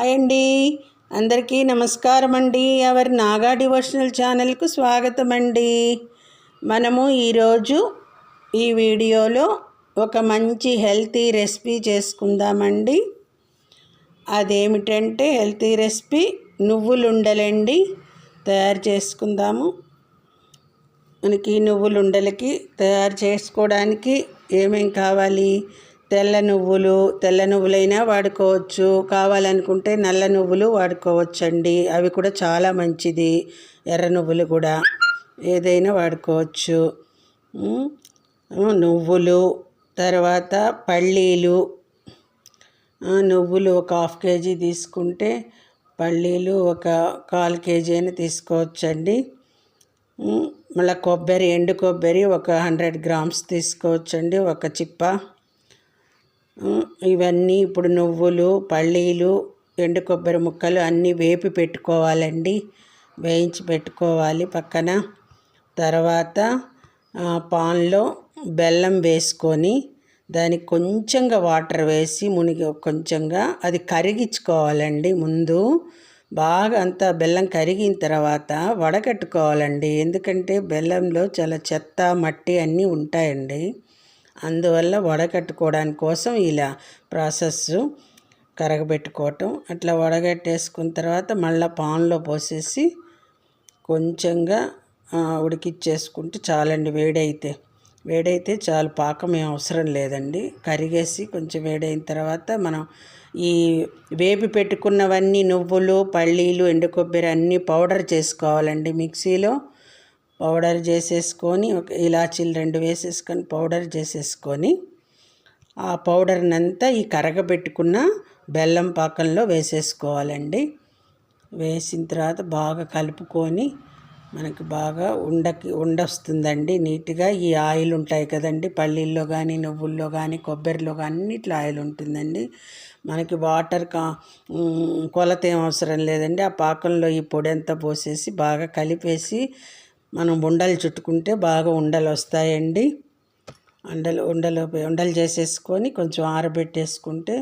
Hi అండి. అందరికీ నమస్కారం అండి. ఎవరి నాగా డివోషనల్ ఛానల్కు స్వాగతం అండి. మనము ఈరోజు ఈ వీడియోలో ఒక మంచి హెల్తీ రెసిపీ చేసుకుందామండి. అదేమిటంటే హెల్తీ రెసిపీ నువ్వులుండలండి తయారు చేసుకుందాము. మనకి నువ్వులుండలకి తయారు చేసుకోవడానికి ఏమేం కావాలి? తెల్ల నువ్వులు తెల్ల నువ్వులైనా వాడుకోవచ్చు. కావాలనుకుంటే నల్ల నువ్వులు వాడుకోవచ్చండి. అవి కూడా చాలా మంచిది. ఎర్ర నువ్వులు కూడా ఏదైనా వాడుకోవచ్చు. నువ్వులు తర్వాత పల్లీలు. నువ్వులు ఒక హాఫ్ కేజీ తీసుకుంటే పల్లీలు ఒక కాల్ కేజీ అయినా తీసుకోవచ్చండి. మళ్ళీ కొబ్బరి ఎండు కొబ్బరి ఒక హండ్రెడ్ గ్రామ్స్ తీసుకోవచ్చండి ఒక చిప్ప. ఇవన్నీ ఇప్పుడు నువ్వులు పల్లీలు ఎండు కొబ్బరి ముక్కలు అన్నీ వేపి పెట్టుకోవాలండి. వేయించి పెట్టుకోవాలి పక్కన. తర్వాత పాన్లో బెల్లం వేసుకొని దానికి కొంచెంగా వాటర్ వేసి మునిగి కొంచెంగా అది కరిగించుకోవాలండి ముందు. బాగా అంతా బెల్లం కరిగిన తర్వాత వడకట్టుకోవాలండి ఎందుకంటే బెల్లంలో చాలా చెత్త మట్టి అన్నీ ఉంటాయండి. అందువల్ల వడకట్టుకోవడానికి కోసం ఇలా ప్రాసెస్ కరగబెట్టుకోవటం. అట్లా వడగట్టేసుకున్న తర్వాత మళ్ళీ పాన్లో పోసేసి కొంచెంగా ఉడికిచ్చేసుకుంటే చాలండి వేడైతే. వేడైతే చాలు పాకం ఏం అవసరం లేదండి. కరిగేసి కొంచెం వేడైన తర్వాత మనం ఈ వేపి పెట్టుకున్నవన్నీ నువ్వులు పల్లీలు ఎండు కొబ్బరి అన్నీ పౌడర్ చేసుకోవాలండి మిక్సీలో. పౌడర్ చేసేసుకొని ఒక ఇలాచీలు రెండు వేసేసుకొని పౌడర్ చేసేసుకొని ఆ పౌడర్ని అంతా ఈ కరగబెట్టుకున్న బెల్లం పాకంలో వేసేసుకోవాలండి. వేసిన తర్వాత బాగా కలుపుకొని మనకి బాగా ఉండకి ఉండొస్తుందండి. నీట్గా ఈ ఆయిల్ ఉంటాయి కదండి. పల్లీల్లో కానీ నువ్వుల్లో కానీ కొబ్బరిలో కానీ అన్నిట్లో ఆయిల్ ఉంటుందండి. మనకి వాటర్ కా కొలత ఏం అవసరం లేదండి. ఆ పాకంలో ఈ పొడి అంతా పోసేసి బాగా కలిపేసి మనం ఉండలు చుట్టుకుంటే బాగా ఉండలు వస్తాయండి. ఉండలు ఉండలు ఉండలు చేసేసుకొని కొంచెం ఆరబెట్టేసుకుంటే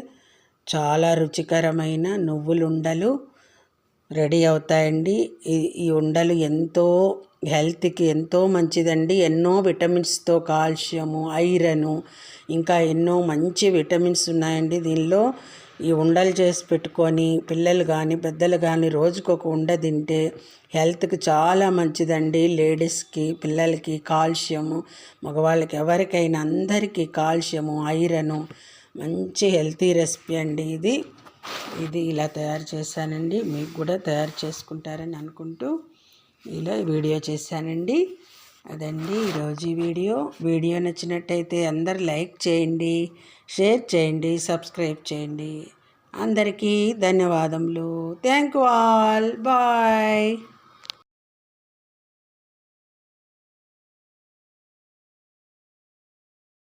చాలా రుచికరమైన నువ్వులు ఉండలు రెడీ అవుతాయండి. ఈ ఈ ఉండలు ఎంతో హెల్త్కి ఎంతో మంచిదండి. ఎన్నో విటమిన్స్తో కాల్షియము ఐరను ఇంకా ఎన్నో మంచి విటమిన్స్ ఉన్నాయండి దీనిలో. ఈ ఉండలు చేసి పెట్టుకొని పిల్లలు కానీ పెద్దలు కానీ రోజుకు ఒక ఉండ తింటే హెల్త్కి చాలా మంచిదండి. లేడీస్కి పిల్లలకి కాల్షియము మగవాళ్ళకి ఎవరికైనా అందరికీ కాల్షియము ఐరను మంచి హెల్తీ రెసిపీ అండి ఇది. ఇది ఇలా తయారు చేశానండి. మీకు కూడా తయారు చేసుకుంటారని అనుకుంటూ ఇలా వీడియో చేశానండి. అదండి ఈరోజు వీడియో. వీడియో నచ్చినట్టయితే అందరు లైక్ చేయండి షేర్ చేయండి సబ్స్క్రైబ్ చేయండి. అందరికీ ధన్యవాదములు. Thank you all. బాయ్.